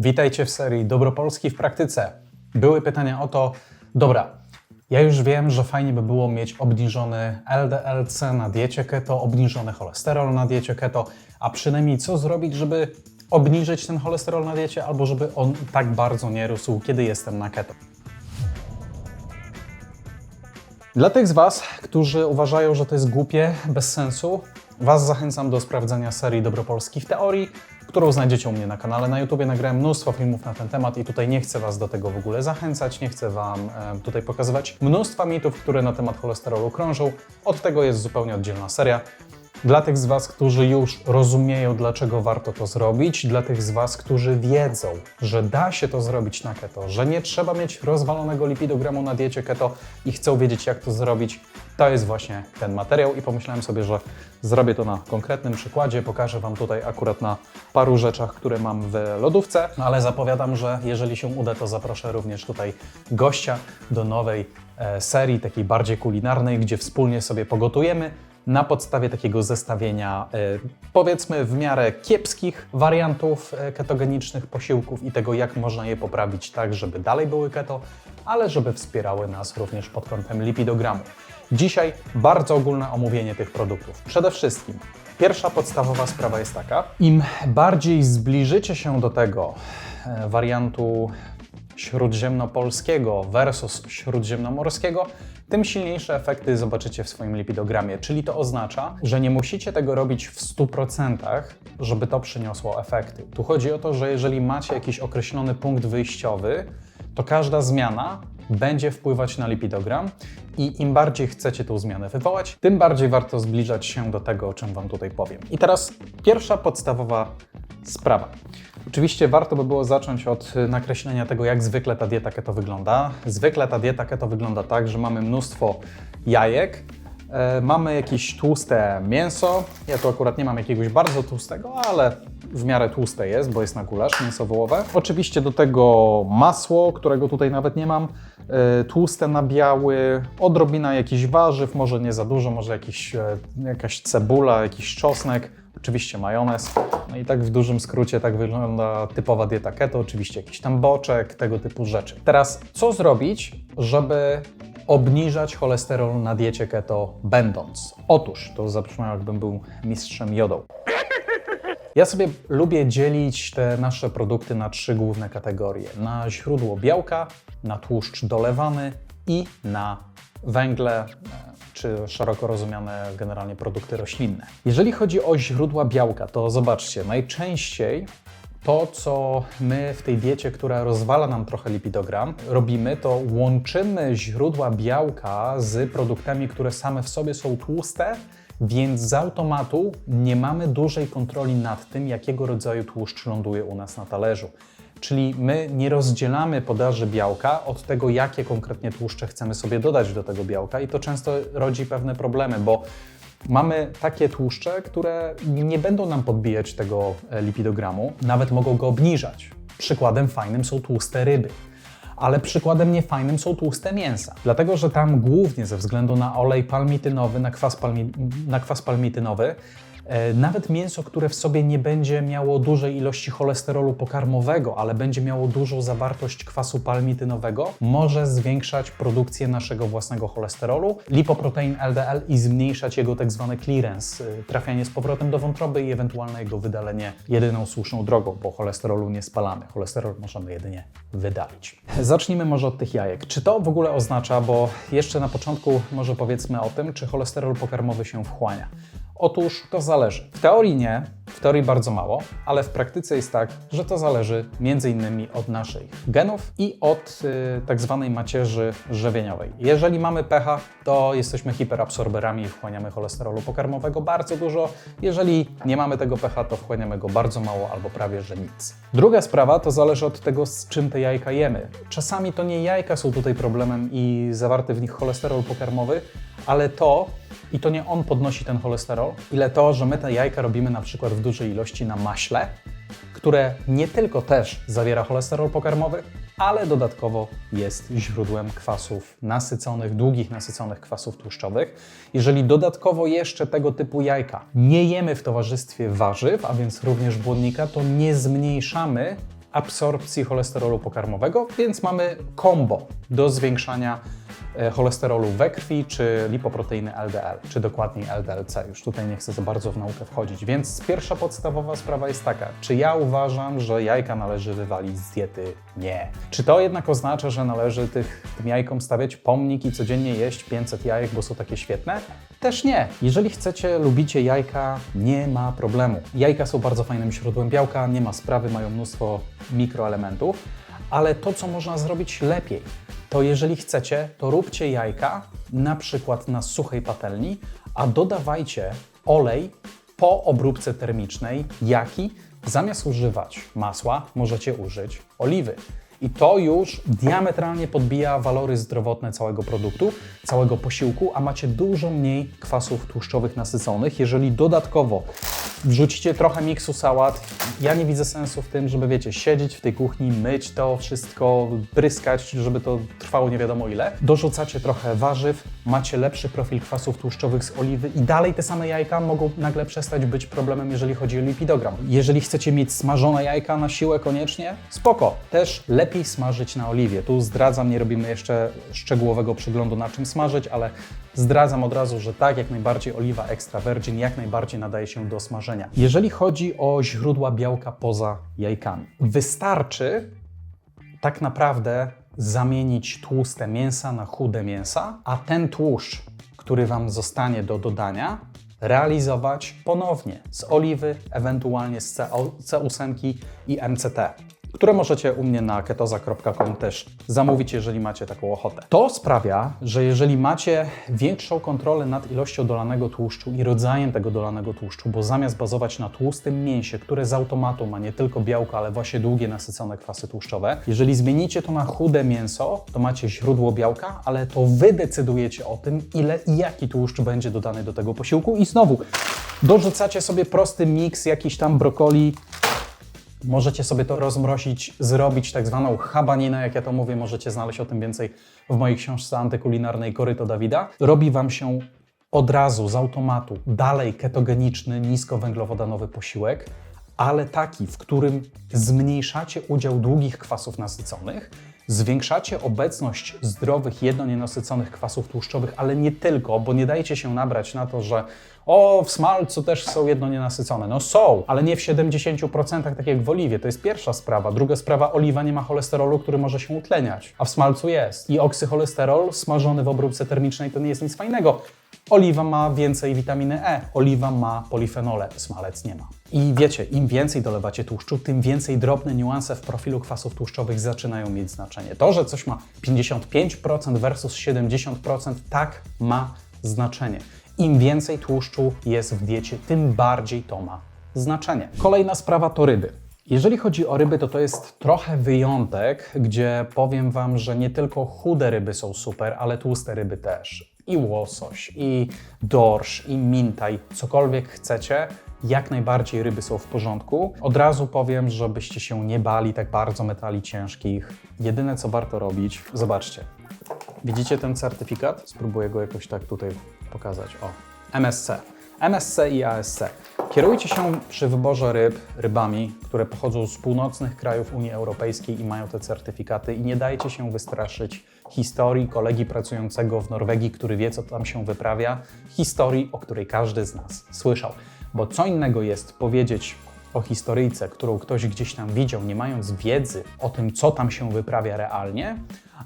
Witajcie w serii Dobropolski w praktyce. Były pytania o to, dobra, ja już wiem, że fajnie by było mieć obniżony LDLC na diecie keto, obniżony cholesterol na diecie keto, a przynajmniej co zrobić, żeby obniżyć ten cholesterol na diecie, albo żeby on tak bardzo nie rósł, kiedy jestem na keto. Dla tych z Was, którzy uważają, że to jest głupie, bez sensu, Was zachęcam do sprawdzenia serii Dobropolski w teorii, którą znajdziecie u mnie na kanale na YouTube. Nagrałem mnóstwo filmów na ten temat i tutaj nie chcę Was do tego w ogóle zachęcać, nie chcę Wam e, tutaj pokazywać mnóstwa mitów, które na temat cholesterolu krążą. Od tego jest zupełnie oddzielna seria. Dla tych z Was, którzy już rozumieją, dlaczego warto to zrobić, dla tych z Was, którzy wiedzą, że da się to zrobić na keto, że nie trzeba mieć rozwalonego lipidogramu na diecie keto i chcą wiedzieć, jak to zrobić, to jest właśnie ten materiał i pomyślałem sobie, że zrobię to na konkretnym przykładzie, pokażę Wam tutaj akurat na paru rzeczach, które mam w lodówce, no ale zapowiadam, że jeżeli się uda, to zaproszę również tutaj gościa do nowej e, serii, takiej bardziej kulinarnej, gdzie wspólnie sobie pogotujemy na podstawie takiego zestawienia, e, powiedzmy, w miarę kiepskich wariantów e, ketogenicznych posiłków i tego, jak można je poprawić tak, żeby dalej były keto, ale żeby wspierały nas również pod kątem lipidogramu. Dzisiaj bardzo ogólne omówienie tych produktów. Przede wszystkim, pierwsza podstawowa sprawa jest taka: im bardziej zbliżycie się do tego e, wariantu śródziemnopolskiego versus śródziemnomorskiego, tym silniejsze efekty zobaczycie w swoim lipidogramie. Czyli to oznacza, że nie musicie tego robić w 100%, żeby to przyniosło efekty. Tu chodzi o to, że jeżeli macie jakiś określony punkt wyjściowy, to każda zmiana będzie wpływać na lipidogram i im bardziej chcecie tą zmianę wywołać, tym bardziej warto zbliżać się do tego, o czym Wam tutaj powiem. I teraz pierwsza podstawowa sprawa. Oczywiście warto by było zacząć od nakreślenia tego, jak zwykle ta dieta keto wygląda. Zwykle ta dieta keto wygląda tak, że mamy mnóstwo jajek, e, mamy jakieś tłuste mięso. Ja tu akurat nie mam jakiegoś bardzo tłustego, ale w miarę tłuste jest, bo jest na gulasz, mięso wołowe. Oczywiście do tego masło, którego tutaj nawet nie mam, tłuste nabiały, odrobina jakichś warzyw, może nie za dużo, może jakiś, e, jakaś cebula, jakiś czosnek, oczywiście majonez. No i tak w dużym skrócie tak wygląda typowa dieta keto, oczywiście jakiś tam boczek, tego typu rzeczy. Teraz co zrobić, żeby obniżać cholesterol na diecie keto będąc? Otóż, to zabrzmiało jakbym był mistrzem jodą. Ja sobie lubię dzielić te nasze produkty na trzy główne kategorie: na źródło białka, na tłuszcz dolewany i na węgle, e, czy szeroko rozumiane generalnie produkty roślinne. Jeżeli chodzi o źródła białka, to zobaczcie, najczęściej to, co my w tej diecie, która rozwala nam trochę lipidogram, robimy, to łączymy źródła białka z produktami, które same w sobie są tłuste, więc z automatu nie mamy dużej kontroli nad tym, jakiego rodzaju tłuszcz ląduje u nas na talerzu. Czyli my nie rozdzielamy podaży białka od tego, jakie konkretnie tłuszcze chcemy sobie dodać do tego białka, i to często rodzi pewne problemy, bo mamy takie tłuszcze, które nie będą nam podbijać tego e, lipidogramu, nawet mogą go obniżać. Przykładem fajnym są tłuste ryby ale przykładem niefajnym są tłuste mięsa. Dlatego, że tam głównie ze względu na olej palmitynowy, na kwas, palmi, na kwas palmitynowy, nawet mięso, które w sobie nie będzie miało dużej ilości cholesterolu pokarmowego, ale będzie miało dużą zawartość kwasu palmitynowego, może zwiększać produkcję naszego własnego cholesterolu, lipoprotein LDL i zmniejszać jego tak zwany clearance, y, trafianie z powrotem do wątroby i ewentualne jego wydalenie jedyną słuszną drogą, bo cholesterolu nie spalamy. Cholesterol możemy jedynie wydalić. Zacznijmy może od tych jajek. Czy to w ogóle oznacza, bo jeszcze na początku może powiedzmy o tym, czy cholesterol pokarmowy się wchłania. Otóż to zależy. W teorii nie, w teorii bardzo mało, ale w praktyce jest tak, że to zależy innymi od naszych genów i od y, tak zwanej macierzy żywieniowej. Jeżeli mamy pH, to jesteśmy hiperabsorberami i wchłaniamy cholesterolu pokarmowego bardzo dużo. Jeżeli nie mamy tego pH, to wchłaniamy go bardzo mało albo prawie że nic. Druga sprawa to zależy od tego, z czym te jajka jemy. Czasami to nie jajka są tutaj problemem i zawarty w nich cholesterol pokarmowy, ale to, i to nie on podnosi ten cholesterol, ile to, że my te jajka robimy na przykład w dużej ilości na maśle, które nie tylko też zawiera cholesterol pokarmowy, ale dodatkowo jest źródłem kwasów nasyconych, długich nasyconych kwasów tłuszczowych. Jeżeli dodatkowo jeszcze tego typu jajka nie jemy w towarzystwie warzyw, a więc również błonnika, to nie zmniejszamy absorpcji cholesterolu pokarmowego, więc mamy kombo do zwiększania cholesterolu we krwi, czy lipoproteiny LDL, czy dokładniej LDLC. Już tutaj nie chcę za bardzo w naukę wchodzić. Więc pierwsza podstawowa sprawa jest taka, czy ja uważam, że jajka należy wywalić z diety? Nie. Czy to jednak oznacza, że należy tych, tym jajkom stawiać pomnik i codziennie jeść 500 jajek, bo są takie świetne? Też nie. Jeżeli chcecie, lubicie jajka, nie ma problemu. Jajka są bardzo fajnym źródłem białka, nie ma sprawy, mają mnóstwo mikroelementów, ale to, co można zrobić lepiej, to jeżeli chcecie, to róbcie jajka na przykład na suchej patelni, a dodawajcie olej po obróbce termicznej, jaki zamiast używać masła, możecie użyć oliwy. I to już diametralnie podbija walory zdrowotne całego produktu, całego posiłku, a macie dużo mniej kwasów tłuszczowych nasyconych. Jeżeli dodatkowo wrzucicie trochę miksu sałat, ja nie widzę sensu w tym, żeby wiecie, siedzieć w tej kuchni, myć to wszystko, pryskać, żeby to trwało nie wiadomo ile. Dorzucacie trochę warzyw, macie lepszy profil kwasów tłuszczowych z oliwy i dalej te same jajka mogą nagle przestać być problemem, jeżeli chodzi o lipidogram. Jeżeli chcecie mieć smażone jajka na siłę koniecznie, spoko, też lepiej smażyć na oliwie. Tu zdradzam, nie robimy jeszcze szczegółowego przeglądu na czym smażyć, ale zdradzam od razu, że tak, jak najbardziej oliwa extra virgin jak najbardziej nadaje się do smażenia. Jeżeli chodzi o źródła białka poza jajkami, wystarczy tak naprawdę zamienić tłuste mięsa na chude mięsa, a ten tłuszcz, który Wam zostanie do dodania, realizować ponownie z oliwy, ewentualnie z C8 i MCT które możecie u mnie na ketoza.com też zamówić, jeżeli macie taką ochotę. To sprawia, że jeżeli macie większą kontrolę nad ilością dolanego tłuszczu i rodzajem tego dolanego tłuszczu, bo zamiast bazować na tłustym mięsie, które z automatu ma nie tylko białko, ale właśnie długie nasycone kwasy tłuszczowe, jeżeli zmienicie to na chude mięso, to macie źródło białka, ale to wy decydujecie o tym, ile i jaki tłuszcz będzie dodany do tego posiłku i znowu dorzucacie sobie prosty miks, jakiś tam brokoli, Możecie sobie to rozmrozić, zrobić tak zwaną habaninę, jak ja to mówię, możecie znaleźć o tym więcej w mojej książce antykulinarnej Koryto Dawida. Robi Wam się od razu, z automatu, dalej ketogeniczny, niskowęglowodanowy posiłek, ale taki, w którym zmniejszacie udział długich kwasów nasyconych, zwiększacie obecność zdrowych, jednonienasyconych kwasów tłuszczowych, ale nie tylko, bo nie dajcie się nabrać na to, że o, w smalcu też są jednonienasycone. No są, ale nie w 70%, tak jak w oliwie. To jest pierwsza sprawa. Druga sprawa, oliwa nie ma cholesterolu, który może się utleniać, a w smalcu jest. I oksycholesterol smażony w obróbce termicznej to nie jest nic fajnego. Oliwa ma więcej witaminy E, oliwa ma polifenole, smalec nie ma. I wiecie, im więcej dolewacie tłuszczu, tym więcej drobne niuanse w profilu kwasów tłuszczowych zaczynają mieć znaczenie. To, że coś ma 55% versus 70%, tak ma znaczenie. Im więcej tłuszczu jest w diecie, tym bardziej to ma znaczenie. Kolejna sprawa to ryby. Jeżeli chodzi o ryby, to to jest trochę wyjątek, gdzie powiem Wam, że nie tylko chude ryby są super, ale tłuste ryby też. I łosoś, i dorsz, i mintaj, cokolwiek chcecie, jak najbardziej ryby są w porządku. Od razu powiem, żebyście się nie bali tak bardzo metali ciężkich. Jedyne co warto robić, zobaczcie. Widzicie ten certyfikat? Spróbuję go jakoś tak tutaj pokazać. O, MSC. MSC i ASC. Kierujcie się przy wyborze ryb rybami, które pochodzą z północnych krajów Unii Europejskiej i mają te certyfikaty i nie dajcie się wystraszyć historii kolegi pracującego w Norwegii, który wie, co tam się wyprawia, historii, o której każdy z nas słyszał. Bo co innego jest powiedzieć o historyjce, którą ktoś gdzieś tam widział, nie mając wiedzy o tym, co tam się wyprawia realnie,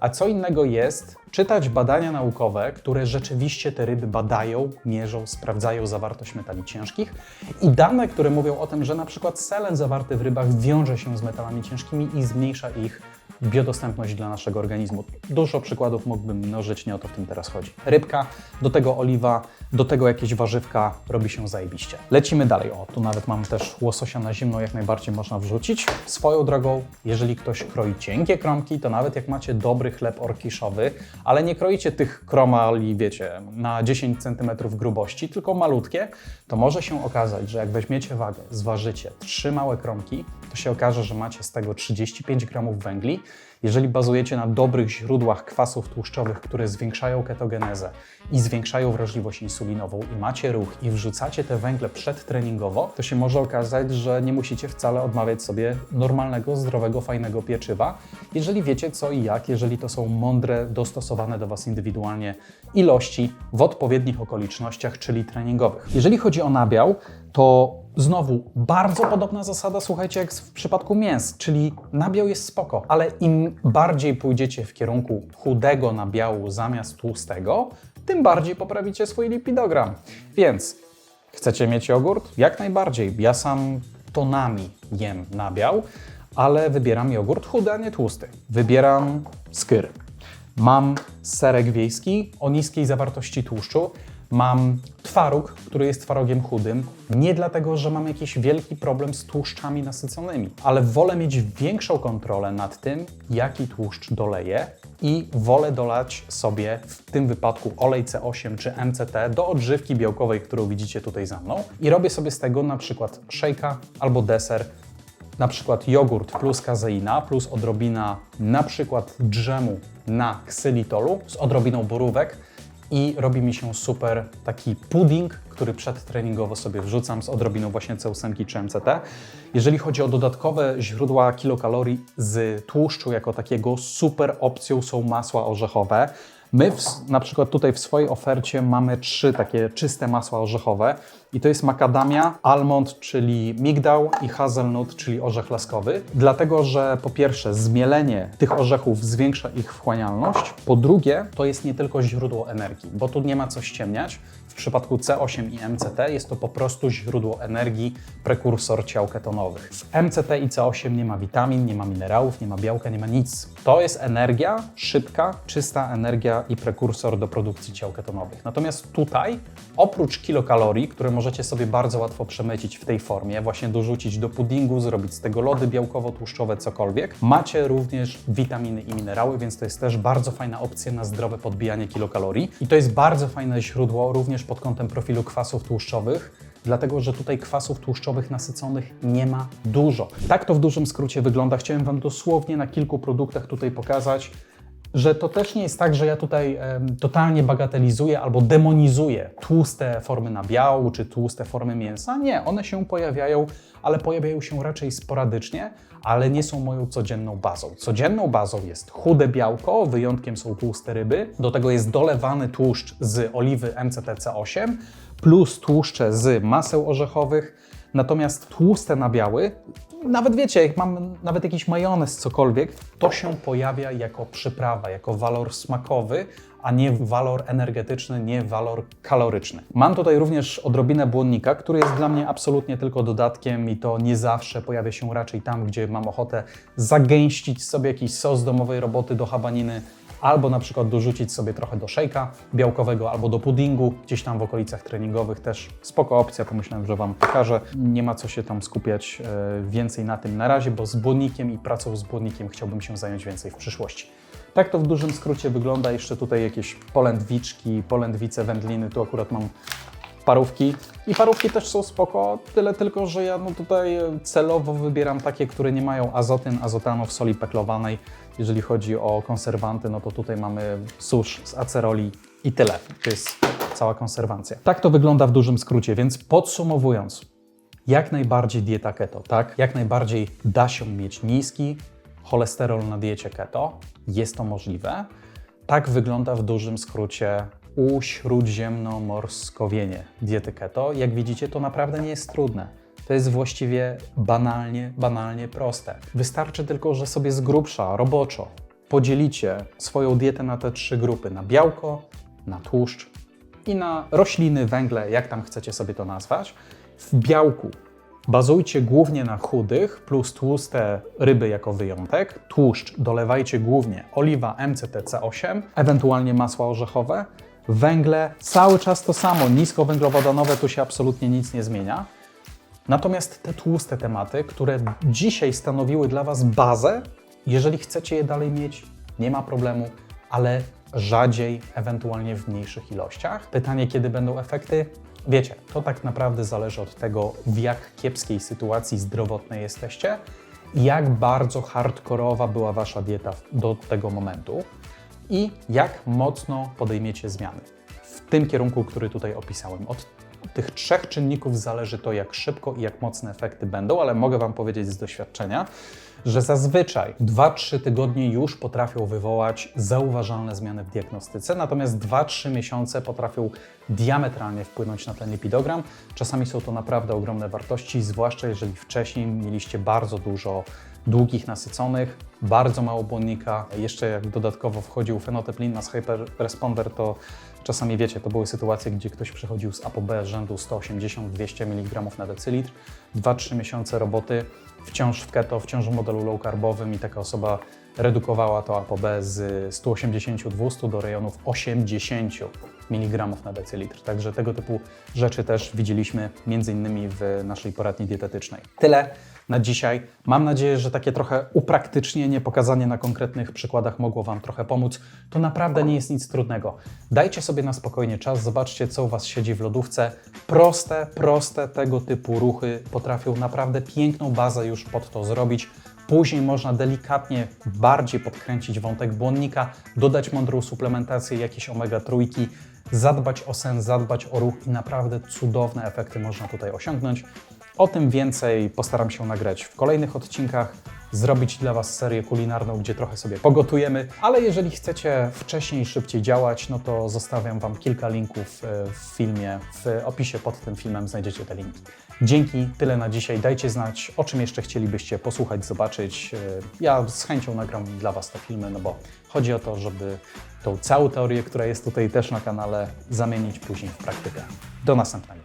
a co innego jest czytać badania naukowe, które rzeczywiście te ryby badają, mierzą, sprawdzają zawartość metali ciężkich i dane, które mówią o tym, że na przykład selen zawarty w rybach wiąże się z metalami ciężkimi i zmniejsza ich biodostępność dla naszego organizmu. Dużo przykładów mógłbym mnożyć, nie o to w tym teraz chodzi. Rybka, do tego oliwa, do tego jakieś warzywka, robi się zajebiście. Lecimy dalej. O, tu nawet mam też łososia na zimno, jak najbardziej można wrzucić. Swoją drogą, jeżeli ktoś kroi cienkie kromki, to nawet jak macie dobry chleb orkiszowy, ale nie kroicie tych kromali, wiecie, na 10 cm grubości, tylko malutkie, to może się okazać, że jak weźmiecie wagę, zważycie trzy małe kromki, to się okaże, że macie z tego 35 gramów węgli. Jeżeli bazujecie na dobrych źródłach kwasów tłuszczowych, które zwiększają ketogenezę i zwiększają wrażliwość insulinową i macie ruch i wrzucacie te węgle przedtreningowo, to się może okazać, że nie musicie wcale odmawiać sobie normalnego, zdrowego, fajnego pieczywa, jeżeli wiecie co i jak, jeżeli to są mądre, dostosowane do Was indywidualnie ilości w odpowiednich okolicznościach, czyli treningowych. Jeżeli chodzi o nabiał, to znowu bardzo podobna zasada, słuchajcie, jak w przypadku mięs, czyli nabiał jest spoko, ale im bardziej pójdziecie w kierunku chudego nabiału zamiast tłustego, tym bardziej poprawicie swój lipidogram. Więc chcecie mieć jogurt? Jak najbardziej. Ja sam tonami jem nabiał, ale wybieram jogurt chudy, a nie tłusty. Wybieram skyr. Mam serek wiejski o niskiej zawartości tłuszczu. Mam twaróg, który jest twarogiem chudym. Nie dlatego, że mam jakiś wielki problem z tłuszczami nasyconymi, ale wolę mieć większą kontrolę nad tym, jaki tłuszcz doleję i wolę dolać sobie w tym wypadku olej C8 czy MCT do odżywki białkowej, którą widzicie tutaj za mną. I robię sobie z tego na przykład szejka albo deser na przykład jogurt plus kazeina, plus odrobina na przykład drzemu na ksylitolu z odrobiną borówek i robi mi się super taki pudding, który przedtreningowo sobie wrzucam z odrobiną właśnie C8 czy MCT. Jeżeli chodzi o dodatkowe źródła kilokalorii z tłuszczu jako takiego, super opcją są masła orzechowe. My w, na przykład tutaj w swojej ofercie mamy trzy takie czyste masła orzechowe i to jest makadamia, almond, czyli migdał i hazelnut, czyli orzech laskowy. Dlatego, że po pierwsze zmielenie tych orzechów zwiększa ich wchłanialność, po drugie to jest nie tylko źródło energii, bo tu nie ma co ściemniać. Przypadku C8 i MCT jest to po prostu źródło energii, prekursor ciał ketonowych. W MCT i C8 nie ma witamin, nie ma minerałów, nie ma białka, nie ma nic. To jest energia szybka, czysta energia i prekursor do produkcji ciał ketonowych. Natomiast tutaj, oprócz kilokalorii, które możecie sobie bardzo łatwo przemycić w tej formie, właśnie dorzucić do puddingu, zrobić z tego lody białkowo-tłuszczowe, cokolwiek, macie również witaminy i minerały, więc to jest też bardzo fajna opcja na zdrowe podbijanie kilokalorii. I to jest bardzo fajne źródło również pod kątem profilu kwasów tłuszczowych, dlatego że tutaj kwasów tłuszczowych nasyconych nie ma dużo. Tak to w dużym skrócie wygląda. Chciałem Wam dosłownie na kilku produktach tutaj pokazać, że to też nie jest tak, że ja tutaj totalnie bagatelizuję albo demonizuję tłuste formy nabiału czy tłuste formy mięsa. Nie, one się pojawiają, ale pojawiają się raczej sporadycznie, ale nie są moją codzienną bazą. Codzienną bazą jest chude białko, wyjątkiem są tłuste ryby. Do tego jest dolewany tłuszcz z oliwy MCTC8 plus tłuszcze z maseł orzechowych. Natomiast tłuste nabiały, nawet wiecie, jak mam nawet jakiś majonez, cokolwiek, to się pojawia jako przyprawa, jako walor smakowy, a nie walor energetyczny, nie walor kaloryczny. Mam tutaj również odrobinę błonnika, który jest dla mnie absolutnie tylko dodatkiem i to nie zawsze pojawia się raczej tam, gdzie mam ochotę zagęścić sobie jakiś sos domowej roboty do habaniny, albo na przykład dorzucić sobie trochę do szejka białkowego albo do puddingu, gdzieś tam w okolicach treningowych też spoko opcja, pomyślałem, że Wam pokażę. Nie ma co się tam skupiać e, więcej na tym na razie, bo z błonnikiem i pracą z błonnikiem chciałbym się zająć więcej w przyszłości. Tak to w dużym skrócie wygląda. Jeszcze tutaj jakieś polędwiczki, polędwice, wędliny. Tu akurat mam parówki. I parówki też są spoko, tyle tylko, że ja no tutaj celowo wybieram takie, które nie mają azotyn, azotanów, soli peklowanej. Jeżeli chodzi o konserwanty, no to tutaj mamy susz z aceroli i tyle. To jest cała konserwancja. Tak to wygląda w dużym skrócie, więc podsumowując, jak najbardziej dieta keto, tak? Jak najbardziej da się mieć niski cholesterol na diecie keto. Jest to możliwe. Tak wygląda w dużym skrócie uśródziemnomorskowienie diety keto. Jak widzicie, to naprawdę nie jest trudne. To jest właściwie banalnie, banalnie proste. Wystarczy tylko, że sobie z grubsza, roboczo podzielicie swoją dietę na te trzy grupy: na białko, na tłuszcz i na rośliny, węgle, jak tam chcecie sobie to nazwać. W białku Bazujcie głównie na chudych, plus tłuste ryby jako wyjątek. Tłuszcz dolewajcie głównie oliwa MCTC8, ewentualnie masła orzechowe. Węgle cały czas to samo, niskowęglowodanowe, tu się absolutnie nic nie zmienia. Natomiast te tłuste tematy, które dzisiaj stanowiły dla Was bazę, jeżeli chcecie je dalej mieć, nie ma problemu, ale rzadziej, ewentualnie w mniejszych ilościach. Pytanie, kiedy będą efekty? Wiecie, to tak naprawdę zależy od tego, w jak kiepskiej sytuacji zdrowotnej jesteście jak bardzo hardkorowa była Wasza dieta do tego momentu i jak mocno podejmiecie zmiany w tym kierunku, który tutaj opisałem. Od tych trzech czynników zależy to, jak szybko i jak mocne efekty będą, ale mogę Wam powiedzieć z doświadczenia, że zazwyczaj 2-3 tygodnie już potrafią wywołać zauważalne zmiany w diagnostyce, natomiast 2-3 miesiące potrafią diametralnie wpłynąć na ten lipidogram. Czasami są to naprawdę ogromne wartości, zwłaszcza jeżeli wcześniej mieliście bardzo dużo długich nasyconych, bardzo mało błonnika. Jeszcze jak dodatkowo wchodził fenotyp Linmas Hyperresponder, to czasami wiecie, to były sytuacje, gdzie ktoś przychodził z ApoB rzędu 180-200 mg na decylitr, 2-3 miesiące roboty, wciąż w keto, wciąż w modelu low carbowym i taka osoba redukowała to ApoB z 180-200 do rejonów 80 mg na decylitr. Także tego typu rzeczy też widzieliśmy między innymi w naszej poradni dietetycznej. Tyle na dzisiaj. Mam nadzieję, że takie trochę upraktycznienie, pokazanie na konkretnych przykładach mogło Wam trochę pomóc. To naprawdę nie jest nic trudnego. Dajcie sobie na spokojnie czas, zobaczcie, co u Was siedzi w lodówce. Proste, proste tego typu ruchy potrafią naprawdę piękną bazę już pod to zrobić. Później można delikatnie bardziej podkręcić wątek błonnika, dodać mądrą suplementację, jakieś omega trójki, zadbać o sen, zadbać o ruch i naprawdę cudowne efekty można tutaj osiągnąć. O tym więcej postaram się nagrać w kolejnych odcinkach, zrobić dla Was serię kulinarną, gdzie trochę sobie pogotujemy, ale jeżeli chcecie wcześniej, szybciej działać, no to zostawiam Wam kilka linków e, w filmie, w opisie pod tym filmem znajdziecie te linki. Dzięki, tyle na dzisiaj. Dajcie znać, o czym jeszcze chcielibyście posłuchać, zobaczyć. E, Ja z chęcią nagram dla Was te filmy, no bo chodzi o to, żeby tą całą teorię, która jest tutaj też na kanale, zamienić później w praktykę. Do następnego.